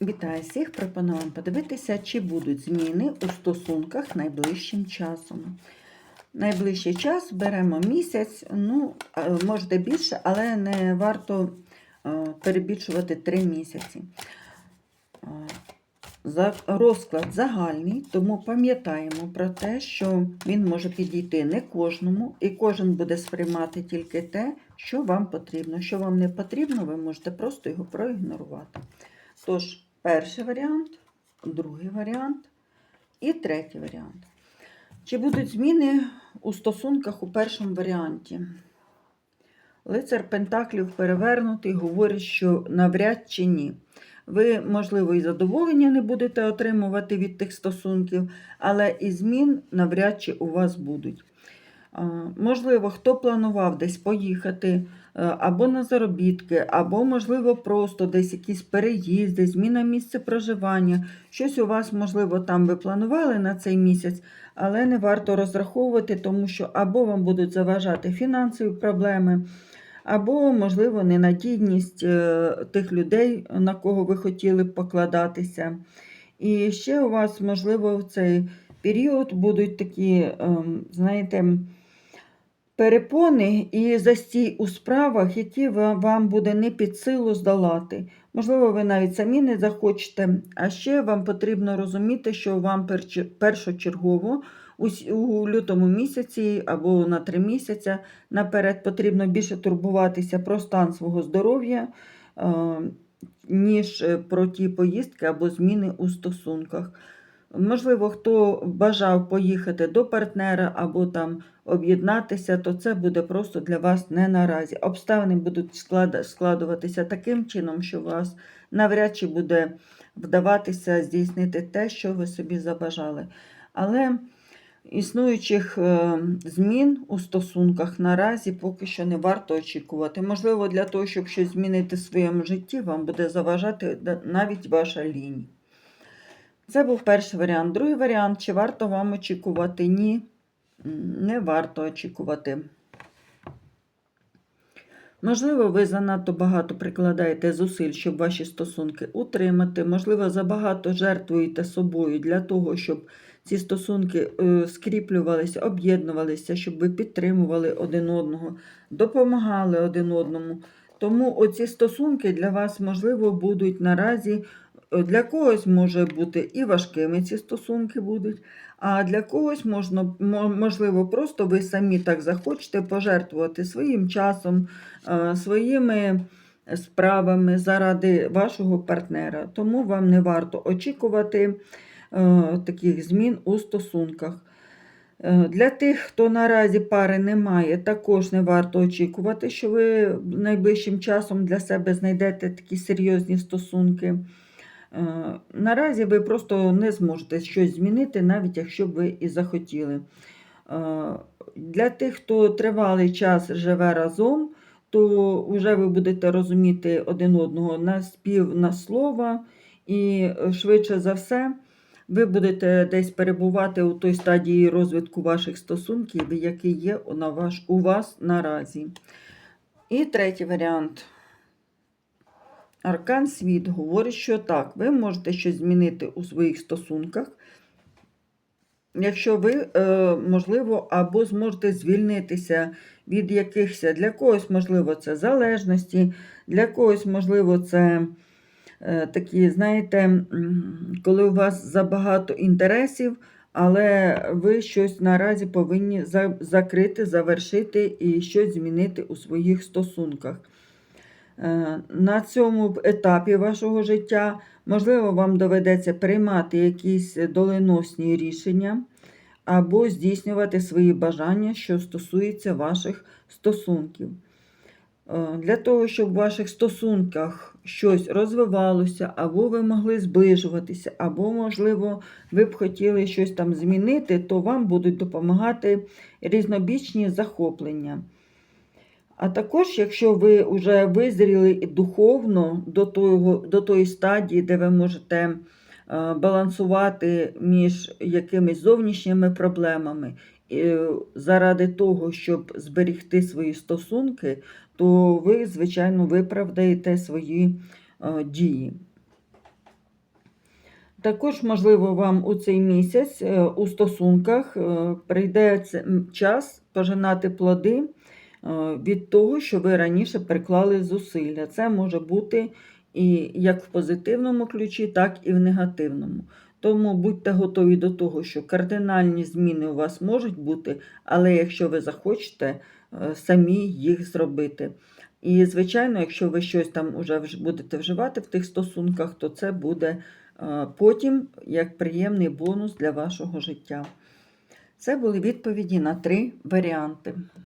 Вітаю всіх! Пропоную вам подивитися, чи будуть зміни у стосунках найближчим часом. Найближчий час беремо місяць, ну, е, можете більше, але не варто е, перебільшувати 3 місяці. Е, розклад загальний, тому пам'ятаємо про те, що він може підійти не кожному, і кожен буде сприймати тільки те, що вам потрібно. Що вам не потрібно, ви можете просто його проігнорувати. Тож, перший варіант, другий варіант і третій варіант. Чи будуть зміни у стосунках у першому варіанті? Лицар Пентаклів перевернутий говорить, що навряд чи ні. Ви, можливо, і задоволення не будете отримувати від тих стосунків, але і змін навряд чи у вас будуть. Можливо, хто планував десь поїхати е, або на заробітки, або, можливо, просто десь якісь переїзди, зміна місця проживання. Щось у вас, можливо, там ви планували на цей місяць, але не варто розраховувати, тому що або вам будуть заважати фінансові проблеми, або, можливо, ненадійність е, тих людей, на кого ви хотіли б покладатися. І ще у вас, можливо, в цей період будуть такі, ем, знаєте, перепони і застій у справах, які вам буде не під силу здолати. Можливо, ви навіть самі не захочете, а ще вам потрібно розуміти, що вам першочергово у лютому місяці або на три місяці наперед потрібно більше турбуватися про стан свого здоров'я, е, ніж е, про ті поїздки або зміни у стосунках. Можливо, хто бажав поїхати до партнера або там об'єднатися, то це буде просто для вас не наразі. Обставини будуть складуватися таким чином, що вас навряд чи буде вдаватися здійснити те, що ви собі забажали. Але існуючих е, змін у стосунках наразі поки що не варто очікувати. Можливо, для того, щоб щось змінити в своєму житті, вам буде заважати навіть ваша лінь. Це був перший варіант. Другий варіант, чи варто вам очікувати? Ні, не варто очікувати. Можливо, ви занадто багато прикладаєте зусиль, щоб ваші стосунки утримати. Можливо, забагато жертвуєте собою для того, щоб ці стосунки е, скріплювалися, об'єднувалися, щоб ви підтримували один одного, допомагали один одному. Тому оці стосунки для вас, можливо, будуть наразі. Е, Для когось може бути і важкими ці стосунки будуть, а для когось можна, можливо, просто ви самі так захочете пожертвувати своїм часом, е, своїми справами заради вашого партнера. Тому вам не варто очікувати е, таких змін у стосунках. Для тих, хто наразі пари не має, також не варто очікувати, що ви найближчим часом для себе знайдете такі серйозні стосунки. Е, Наразі ви просто не зможете щось змінити, навіть якщо б ви і захотіли. Е, Для тих, хто тривалий час живе разом, то вже ви будете розуміти один одного на спів на слова, і швидше за все, ви будете десь перебувати у той стадії розвитку ваших стосунків, який є у вас наразі. І третій варіант. Аркан світ говорить, що так, ви можете щось змінити у своїх стосунках, якщо ви, е, можливо, або зможете звільнитися від якихось, для когось, можливо, це залежності, для когось, можливо, це е, такі, знаєте, коли у вас забагато інтересів, але ви щось наразі повинні закрити, завершити і щось змінити у своїх стосунках. Е, На цьому етапі вашого життя, можливо, вам доведеться приймати якісь доленосні рішення або здійснювати свої бажання, що стосується ваших стосунків. Е, Для того, щоб в ваших стосунках щось розвивалося, або ви могли зближуватися, або, можливо, ви б хотіли щось там змінити, то вам будуть допомагати різнобічні захоплення. А також, якщо ви вже визріли духовно до, того, до тої стадії, де ви можете е, балансувати між якимись зовнішніми проблемами, е, заради того, щоб зберегти свої стосунки, то ви, звичайно, виправдаєте свої е, дії. Також, можливо, вам у цей місяць у стосунках прийде час пожинати плоди від того, що ви раніше приклали зусилля. Це може бути і як в позитивному ключі, так і в негативному. Тому будьте готові до того, що кардинальні зміни у вас можуть бути, але якщо ви захочете е, самі їх зробити. І, звичайно, якщо ви щось там уже будете вживати в тих стосунках, то це буде е, потім як приємний бонус для вашого життя. Це були відповіді на три варіанти.